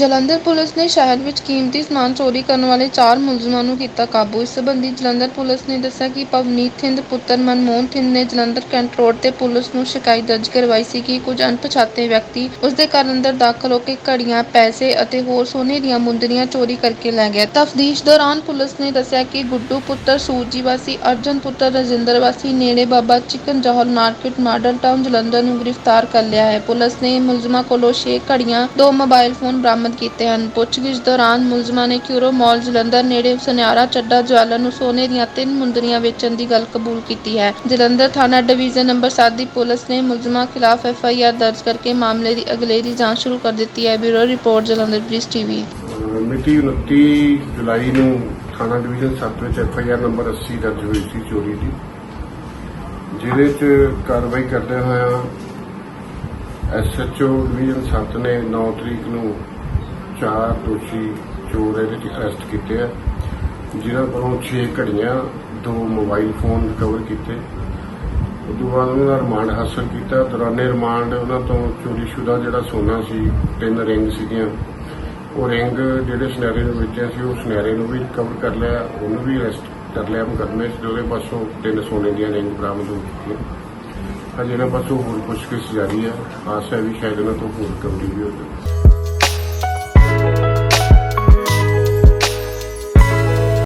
Jalandhar police ਨੇ ਸ਼ਹਿਰ ਵਿੱਚ ਕੀਮਤੀ ਸਮਾਨ ਚੋਰੀ ਕਰਨ ਵਾਲੇ ਚਾਰ ਮੁਲਜ਼ਮਾਂ ਨੂੰ ਕੀਤਾ ਕਾਬੂ। ਇਸ ਸੰਬੰਧੀ ਜਲੰਧਰ ਪੁਲਿਸ ਨੇ ਦੱਸਿਆ ਕਿ ਪਵਨੀਤ ਥਿੰਦ, ਪੁੱਤਰ ਮਨਮੋਹਨ ਥਿੰਦ ਨੇ ਜਲੰਧਰ ਕੈਂਟ ਰੋਡ ਤੇ ਪੁਲਿਸ ਨੂੰ ਸ਼ਿਕਾਇਤ ਦਰਜ ਕਰਵਾਈ ਸੀ ਕਿ ਕੁਝ ਅਣਪਛਾਤੇ ਵਿਅਕਤੀ ਉਸ ਦੇ ਘਰ ਅੰਦਰ ਦਾਖਲ ਹੋ ਕੇ ਘੜੀਆਂ, ਪੈਸੇ ਅਤੇ ਹੋਰ ਸੋਨੇ ਦੀਆਂ ਮੁੰਦਰੀਆਂ ਚੋਰੀ ਕਰਕੇ ਲੈ ਗਿਆ ਤਫਦੀਸ਼ ਦੌਰਾਨ ਪੁਲਿਸ ਨੇ ਦੱਸਿਆ ਕਿ ਗੁੱਡੂ ਪੁੱਤਰ ਸੂਰਜੀ ਵਾਸੀ ਅਰਜਨ ਪੁੱਤਰ ਰਜਿੰਦਰ ਵਾਸੀ ਨੇੜੇ Baba chicken Johar market, model town Jalandhar ਨੂੰ ਗ੍ਰਿਫਤਾਰ ਕਰ ਲਿਆ ਹੈ। ਪੁਲਿਸ ਨੇ ਮੁਲਜ਼ਮਾਂ ਕੋਲੋਂ 6 ਘੜੀਆਂ, ਦੋ ਮੋਬਾਈਲ ਫੋਨ ਬਰਾਮਦ ਕੀਤੇ ਹਨ। ਪੁੱਛਗਿੱਛ ਦੌਰਾਨ ਮੁਲਜ਼ਮਾਂ ਨੇ ਕਿਊਰੋ ਮਾਲ ਜਲੰਧਰ ਨੇੜੇ ਸੁਨਿਆਰਾ ਚੱਡਾ ਜਵਾਲਰ ਨੂੰ ਸੋਨੇ ਦੀਆਂ ਤਿੰਨ ਮੁੰਦਰੀਆਂ ਵੇਚਣ ਦੀ ਗੱਲ ਕਬੂਲ ਕੀਤੀ ਹੈ। ਜਲੰਧਰ ਥਾਣਾ ਡਿਵੀਜ਼ਨ ਨੰਬਰ 7 ਦੀ ਪੁਲਿਸ ਨੇ ਮੁਲਜ਼ਮਾਂ ਖਿਲਾਫ ਐਫ ਆਈ ਆਰ ਦਰਜ ਕਰਕੇ ਮਾਮਲੇ ਦੀ ਅਗਲੇਰੀ ਜਾਂਚ ਸ਼ੁਰੂ ਕਰ ਦਿੱਤੀ ਹੈ। Bureau report, Jalandhar police TV. ਮਿਤੀ 29 ਜੁਲਾਈ ਨੂੰ ਥਾਣਾ ਡਿਵੀਜ਼ਨ 7 ਵਿੱਚ ਐਫ ਆਈ ਆਰ ਨੰਬਰ 80 ਦਰਜ ਹੋਈ ਸੀ ਚੋਰੀ ਦੀ, ਜਿਹਦੇ 'ਚ ਕਾਰਵਾਈ ਕਰਦੇ ਹੋਇਆ ਐਸਐਚਓ ਡਿਵੀਜ਼ਨ 7 ਨੇ 9 ਤਰੀਕ ਨੂੰ ਚਾਰ ਦੋਸ਼ੀ ਚੋਰ ਇਹਦੇ 'ਚ ਅਰੈਸਟ ਕੀਤੇ ਆ। ਜਿਨ੍ਹਾਂ ਕੋਲੋਂ 6 ਘੜੀਆਂ, ਦੋ ਮੋਬਾਈਲ ਫੋਨ ਰਿਕਵਰ ਕੀਤੇ। ਉਸ ਤੋਂ ਬਾਅਦ ਉਹਨਾਂ ਦਾ ਰਿਮਾਂਡ ਹਾਸਲ ਕੀਤਾ। ਦੌਰਾਨੇ ਰਿਮਾਂਡ ਉਹਨਾਂ ਤੋਂ ਚੋਰੀशुदा ਜਿਹੜਾ ਸੋਨਾ ਸੀ, ਤਿੰਨ ਰਿੰਗ ਸੀਗੀਆਂ। ਉਹ ਰਿੰਗ ਜਿਹੜੇ ਸੁਨਹਿਰੇ ਨੂੰ ਵੇਚਿਆ ਸੀ, ਉਹ ਸੁਨਹਿਰੇ ਨੂੰ ਵੀ ਰਿਕਵਰ ਕਰ ਲਿਆ। ਉਹਨੂੰ ਵੀ ਅਰੈਸਟ ਕਰ ਲਿਆ ਮੁਕੱਦਮੇ 'ਚ। ਉਹਦੇ ਪਾਸੋਂ ਤਿੰਨ ਸੋਨੇ ਦੀਆਂ ਰਿੰਗ ਬਰਾਮਦ ਹੋ ਚੁੱਕੀਆਂ। ਹਜੇ ਇਹਨਾਂ ਪਾਸੋਂ ਹੋਰ ਪੁੱਛਗਿੱਛ ਜਾਰੀ ਹੈ ਆਸ ਹੈ ਵੀ ਸ਼ਾਇਦ ਉਹਨਾਂ ਤੋਂ ਹੋਰ ਰਿਕਵਰੀ ਵੀ ਹੋ ਜਾਵੇ।